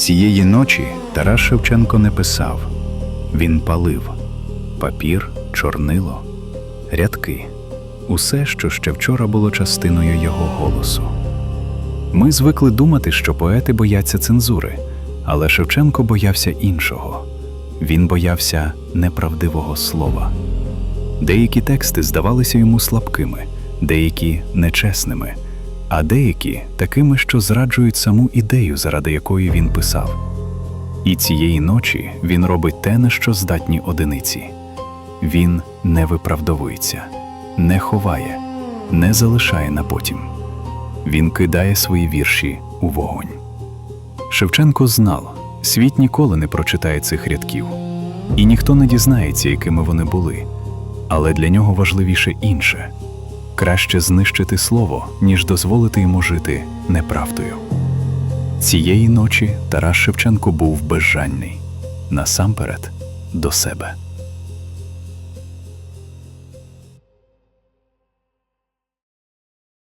Цієї ночі Тарас Шевченко не писав, він палив папір, чорнило, рядки, усе, що ще вчора було частиною його голосу. Ми звикли думати, що поети бояться цензури, але Шевченко боявся іншого. Він боявся неправдивого слова. Деякі тексти здавалися йому слабкими, деякі нечесними, а деякі такими, що зраджують саму ідею, заради якої він писав. І цієї ночі він робить те, на що здатні одиниці. Він не виправдовується, не ховає, не залишає на потім. Він кидає свої вірші у вогонь. Шевченко знав, світ ніколи не прочитає цих рядків, і ніхто не дізнається, якими вони були. Але для нього важливіше інше краще знищити слово, ніж дозволити йому жити неправдою. Цієї ночі Тарас Шевченко був безжальний насамперед до себе.